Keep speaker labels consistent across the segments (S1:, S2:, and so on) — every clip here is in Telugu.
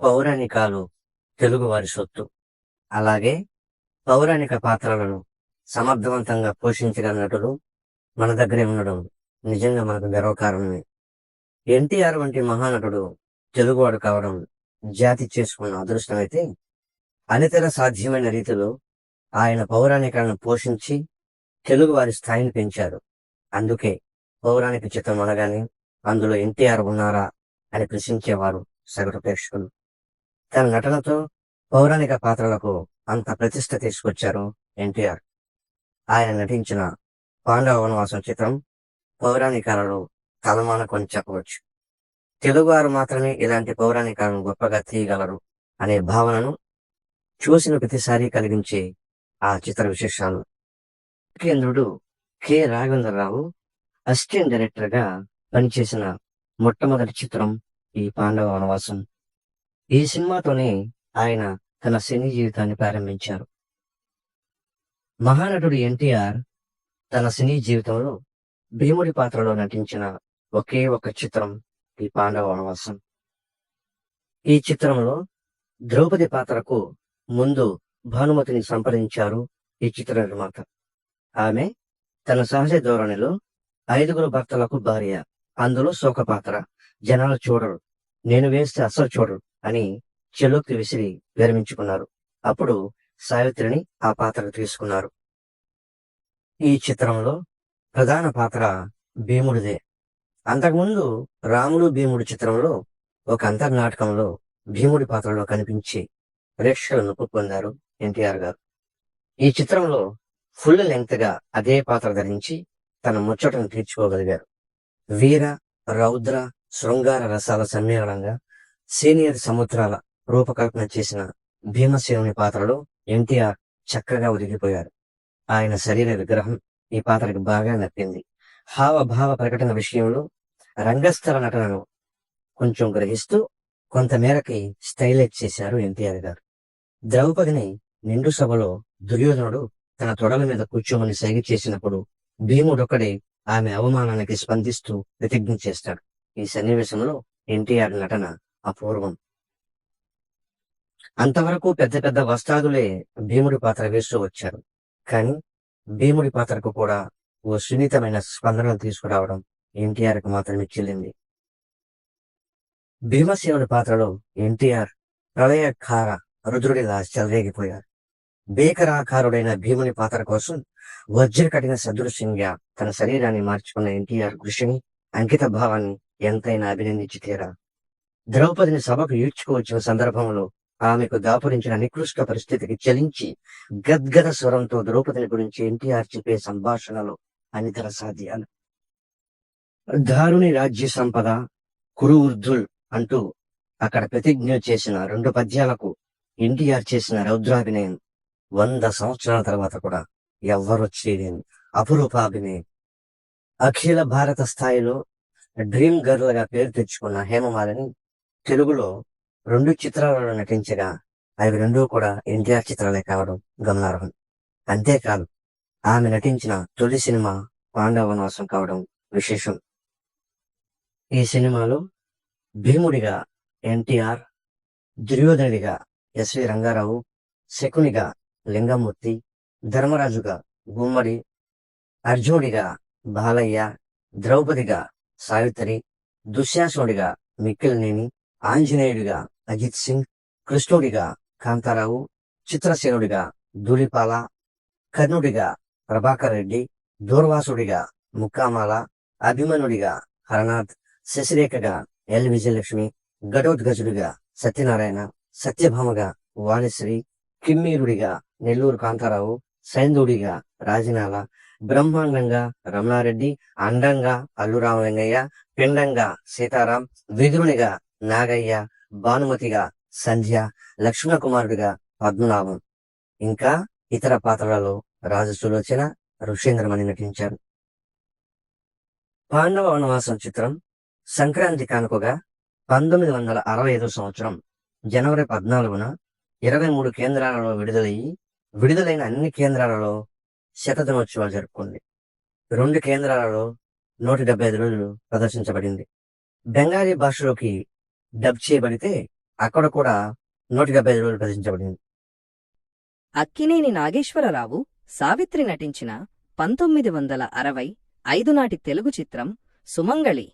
S1: పౌరాణికాలు తెలుగు వారి సొత్తు. అలాగే పౌరాణిక పాత్రలను సమర్థవంతంగా పోషించగల నటులు మన దగ్గరే ఉండడం నిజంగా మనకు గర్వకారణమే. ఎన్టీఆర్ వంటి మహానటుడు తెలుగువాడు కావడం జాతి చేసుకున్న అదృష్టం అయితే అనితర సాధ్యమైన రీతిలో ఆయన పౌరాణికాలను పోషించి తెలుగు వారి స్థాయిని పెంచారు. అందుకే పౌరాణిక చిత్రం అనగానే అందులో ఎన్టీఆర్ ఉన్నారా అని ప్రశ్నించేవారు సగటు ప్రేక్షకులు. తన నటనతో పౌరాణిక పాత్రలకు అంత ప్రతిష్ట తీసుకొచ్చారు ఎన్టీఆర్. ఆయన నటించిన పాండవ వనవాసం చిత్రం పౌరాణికాలలో తలమానకొని చెప్పవచ్చు. తెలుగువారు మాత్రమే ఇలాంటి పౌరాణికాలను గొప్పగా తీయగలరు అనే భావనను చూసిన ప్రతిసారి కలిగించే ఆ చిత్ర విశేషాలు. కేంద్రుడు కె. రాఘవేంద్రరావు అసిస్టెంట్ డైరెక్టర్గా పనిచేసిన మొట్టమొదటి చిత్రం ఈ పాండవ వనవాసం ఈ సినిమాతోనే ఆయన తన సినీ జీవితాన్ని ప్రారంభించారు. మహానటుడు ఎన్టీఆర్ తన సినీ జీవితంలో భీముడి పాత్రలో నటించిన ఒకే ఒక చిత్రం ఈ పాండవ వనవాసం. ఈ చిత్రంలో ద్రౌపది పాత్రకు ముందు భానుమతిని సంప్రదించారు ఈ చిత్ర నిర్మాత. ఆమె తన సహజ ధోరణిలో ఐదుగురు భర్తలకు భార్య అందులో శోక పాత్ర జనాలు చూడరు. నేను వేస్తే అస్సలు చూడరు. అని చెలోక్తి విసిరి విరమించుకున్నారు. అప్పుడు సావిత్రిని ఆ పాత్రకు తీసుకున్నారు. ఈ చిత్రంలో ప్రధాన పాత్ర భీముడిదే. అంతకుముందు రాముడు భీముడు చిత్రంలో ఒక అంతర్నాటకంలో భీముడి పాత్రలో కనిపించి ప్రేక్షకులను పొందారు ఎన్టీఆర్ గారు. ఈ చిత్రంలో ఫుల్ లెంగ్త్గా అదే పాత్ర ధరించి తన ముచ్చటను తీర్చుకోగలిగారు. వీర రౌద్ర శృంగార రసాల సమ్మేళనంగా సీనియర్ సముద్రాల రూపకల్పన చేసిన భీమసేనుని పాత్రలో ఎన్టీఆర్ చక్కగా ఒదిగిపోయారు. ఆయన శరీర విగ్రహం ఈ పాత్రకి బాగా నప్పింది. హావభావ ప్రకటన విషయంలో రంగస్థల నటనను కొంచెం గ్రహిస్తూ కొంతమేరకి స్టైలైజ్ చేశారు ఎన్టీఆర్ గారు. ద్రౌపదిని నిండు సభలో దుర్యోధనుడు తన తొడల మీద కూర్చోమని సైగ చేసినప్పుడు భీముడొక్కడే ఆమె అవమానానికి స్పందిస్తూ ప్రతిజ్ఞ చేస్తాడు. ఈ సన్నివేశంలో ఎన్టీఆర్ నటన అపూర్వం. అంతవరకు పెద్ద పెద్ద వస్తాదులే భీముడి పాత్ర వేస్తూ వచ్చారు. కానీ భీముడి పాత్రకు కూడా ఓ సున్నితమైన స్పందనను తీసుకురావడం ఎన్టీఆర్కు మాత్రమే చెల్లింది భీమసేనుడి పాత్రలో ఎన్టీఆర్ ప్రళయకార రుద్రుడిలా చెలరేగిపోయారు. భీకరాకారుడైన భీముని పాత్ర కోసం వజ్ర కఠిన సదృశ్యంగా తన శరీరాన్ని మార్చుకున్న ఎన్టీఆర్ కృషిని అంకిత భావాన్ని ఎంతైనా అభినందించి తీరా ద్రౌపదిని సభకు ఈడ్చుకువచ్చిన సందర్భంలో ఆమెకు దాపురించిన నికృష్ట పరిస్థితికి చలించి గద్గద స్వరంతో ద్రౌపదిని గురించి ఎన్టీఆర్ చెప్పే సంభాషణలో అనితర సాధ్యాలు. దారుని రాజ్య సంపద కురు ఉర్ధుల్ అంటూ అక్కడ ప్రతిజ్ఞ చేసిన రెండు పద్యాలకు ఎన్టీఆర్ చేసిన రౌద్రాభినయం వంద సంవత్సరాల తర్వాత కూడా ఎవ్వరూ చేయలేని అపురూపాభినయం. అఖిల భారత స్థాయిలో డ్రీమ్ గర్ల్గా పేరు తెచ్చుకున్న హేమమాలిని తెలుగులో రెండు చిత్రాలలో నటించగా అవి రెండూ కూడా ఎన్టీఆర్ చిత్రాలే కావడం గమనార్హం. అంతేకాదు ఆమె నటించిన తొలి సినిమా పాండవనవాసం కావడం విశేషం. ఈ సినిమాలో భీముడిగా ఎన్టీఆర్ దుర్యోధనుడిగా ఎస్వి రంగారావు శకునిగా లింగమూర్తి ధర్మరాజుగా గుమ్మడి అర్జునుడిగా బాలయ్య ద్రౌపదిగా సావిత్రి దుశ్యాసుడిగా మిక్కిలినేని ఆంజనేయుడిగా అజిత్ సింగ్ కృష్ణుడిగా కాంతారావు చిత్రసేనుడిగా ధూళిపాల కర్ణుడిగా ప్రభాకర్ రెడ్డి దూర్వాసుడిగా ముక్కామాల అభిమనుడిగా హరనాథ్ శశిరేఖగా ఎల్. విజయలక్ష్మి ఘటోద్గజుడిగా సత్యనారాయణ సత్యభామగా వాణిశ్రీ కిమ్మీరుడిగా నెల్లూరు కాంతారావు సైందుడిగా రాజనాల బ్రహ్మాండంగా రమణారెడ్డి అండంగా అల్లురామ వెంగయ్య పిండంగా సీతారాం విధునిగా నాగయ్య భానుమతిగా సంధ్య లక్ష్మణ కుమారుడిగా పద్మనాభం. ఇంకా ఇతర పాత్రలలో రాజు సులోచన ఋషేంద్రమణి నటించారు. పాండవ వనవాసం చిత్రం సంక్రాంతి కానుకగా పంతొమ్మిది వందల అరవై ఐదో సంవత్సరం జనవరి పద్నాలుగున ఇరవై మూడు కేంద్రాలలో విడుదలయ్యి విడుదలైన అన్ని కేంద్రాలలో శతదినోత్సవాలు జరుపుకుంది. రెండు కేంద్రాలలో నూట డెబ్బై ఐదు రోజులు ప్రదర్శించబడింది. బెంగాలీ భాషలోకి డబ్ చేయబడితే అక్కడ కూడా నూట డెబ్బై ఐదు రోజులు ప్రదర్శించబడింది.
S2: అక్కినేని నాగేశ్వరరావు సావిత్రి నటించిన పంతొమ్మిది వందల అరవై ఐదు నాటి తెలుగు చిత్రం సుమంగళి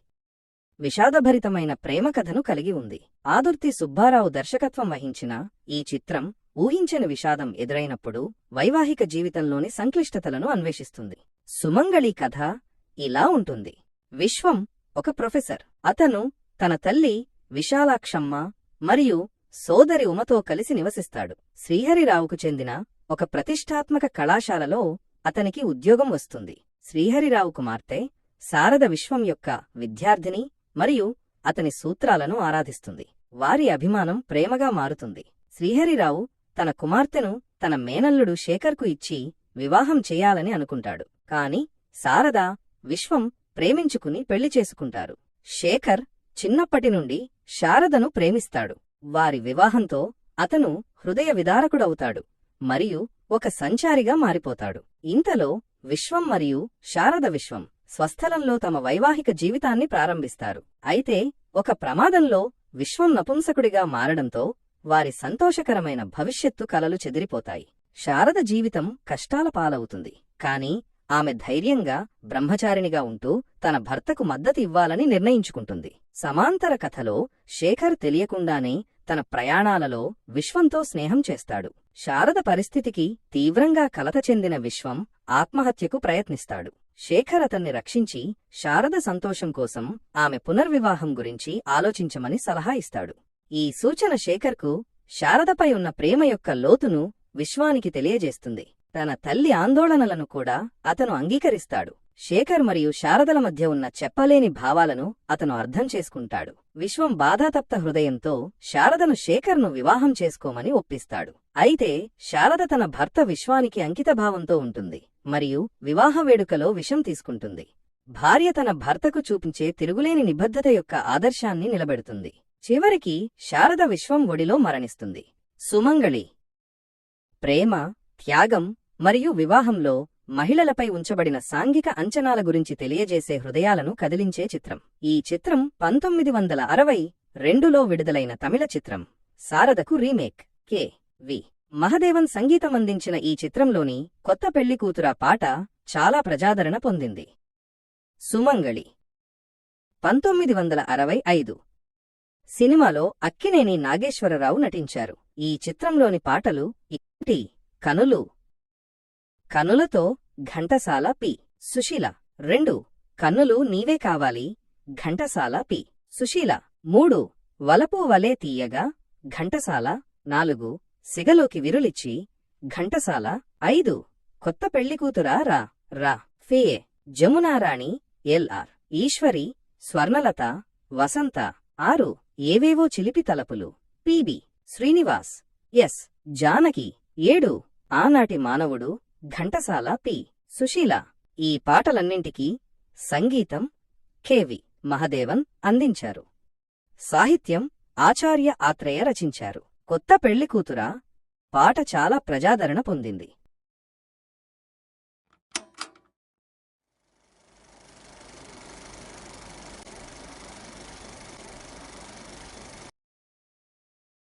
S2: విషాదభరితమైన ప్రేమ కథను కలిగి ఉంది. ఆదుర్తి సుబ్బారావు దర్శకత్వం వహించిన ఈ చిత్రం ఊహించని విషాదం ఎదురైనప్పుడు వైవాహిక జీవితంలోని సంక్లిష్టతలను అన్వేషిస్తుంది. సుమంగళి కథ ఇలా ఉంటుంది. విశ్వం ఒక ప్రొఫెసర్. అతను తన తల్లి విశాలాక్షమ్మ మరియు సోదరి ఉమతో కలిసి నివసిస్తాడు. శ్రీహరిరావుకు చెందిన ఒక ప్రతిష్టాత్మక కళాశాలలో అతనికి ఉద్యోగం వస్తుంది. శ్రీహరిరావు కుమార్తె శారద విశ్వం యొక్క విద్యార్థిని మరియు అతని సూత్రాలను ఆరాధిస్తుంది. వారి అభిమానం ప్రేమగా మారుతుంది. శ్రీహరిరావు తన కుమార్తెను తన మేనల్లుడు శేఖర్కు ఇచ్చి వివాహం చేయాలని అనుకుంటాడు. కాని శారద విశ్వం ప్రేమించుకుని పెళ్ళి చేసుకుంటారు. శేఖర్ చిన్నప్పటి నుండి శారదను ప్రేమిస్తాడు. వారి వివాహంతో అతను హృదయ విదారకుడవుతాడు మరియు ఒక సంచారిగా మారిపోతాడు. ఇంతలో విశ్వం మరియు శారద విశ్వం స్వస్థలంలో తమ వైవాహిక జీవితాన్ని ప్రారంభిస్తారు. అయితే ఒక ప్రమాదంలో విశ్వం నపుంసకుడిగా మారడంతో వారి సంతోషకరమైన భవిష్యత్తు కలలు చెదిరిపోతాయి. శారద జీవితం కష్టాల పాలవుతుంది. కాని ఆమె ధైర్యంగా బ్రహ్మచారిణిగా ఉంటూ తన భర్తకు మద్దతు ఇవ్వాలని నిర్ణయించుకుంటుంది. సమాంతర కథలో శేఖర్ తెలియకుండానే తన ప్రయాణాలలో విశ్వంతో స్నేహం చేస్తాడు. శారద పరిస్థితికి తీవ్రంగా కలత చెందిన విశ్వం ఆత్మహత్యకు ప్రయత్నిస్తాడు. శేఖర్ అతన్ని రక్షించి శారద సంతోషం కోసం ఆమె పునర్వివాహం గురించి ఆలోచించమని సలహా ఇస్తాడు. ఈ సూచన శేఖర్కు శారదపై ఉన్న ప్రేమ యొక్క లోతును విశ్వానికి తెలియజేస్తుంది. తన తల్లి ఆందోళనలను కూడా అతను అంగీకరిస్తాడు. శేఖర్ మరియు శారదల మధ్య ఉన్న చెప్పలేని భావాలను అతను అర్థం చేసుకుంటాడు. విశ్వం బాధాతప్త హృదయంతో శారదను శేఖర్ను వివాహం చేసుకోమని ఒప్పిస్తాడు. అయితే శారద తన భర్త విశ్వానికి అంకితభావంతో ఉంటుంది మరియు వివాహ వేడుకలో విషం తీసుకుంటుంది. భార్య తన భర్తకు చూపించే తిరుగులేని నిబద్ధత యొక్క ఆదర్శాన్ని నిలబెడుతుంది. చివరికి శారద విశ్వం ఒడిలో మరణిస్తుంది. సుమంగళి ప్రేమ త్యాగం మరియు వివాహంలో మహిళలపై ఉంచబడిన సాంఘిక అంచనాల గురించి తెలియజేసే హృదయాలను కదిలించే చిత్రం. ఈ చిత్రం పంతొమ్మిది వందల అరవై రెండులో విడుదలైన తమిళ చిత్రం. శారదకు రీమేక్. కె. వి. మహదేవన్ సంగీతం అందించిన ఈ చిత్రంలోని కొత్త పెళ్ళి కూతురా పాట చాలా ప్రజాదరణ పొందింది. సుమంగళి. పంతొమ్మిది వందల అరవై ఐదు. సినిమాలో అక్కినేని నాగేశ్వరరావు నటించారు. ఈ చిత్రంలోని పాటలు ఇట్టి కనులు కనులతో ఘంటసాల పి. సుశీల. రెండు. కన్నులు నీవే కావాలి. ఘంటసాల పి. సుశీల. మూడు. వలపు వలే తీయగా ఘంటసాల. నాలుగు. సిగలోకి విరులిచ్చి ఘంటసాల. ఐదు. కొత్త పెళ్ళికూతురా రా. రా. ఫేయే జమునారాణి ఎల్ఆర్ ఈశ్వరి స్వర్ణలత వసంత. ఆరు. ఏవేవో చిలిపి తలపులు. P B Srinivas. S. Janaki. ఏడు. ఆనాటి మానవుడు. ఘంటసాల పి. సుశీల. ఈ పాటలన్నింటికీ సంగీతం కెవి మహదేవన్ అందించారు. సాహిత్యం ఆచార్య ఆత్రేయ రచించారు. కొత్త పెళ్ళికూతురా పాట చాలా ప్రజాదరణ పొందింది.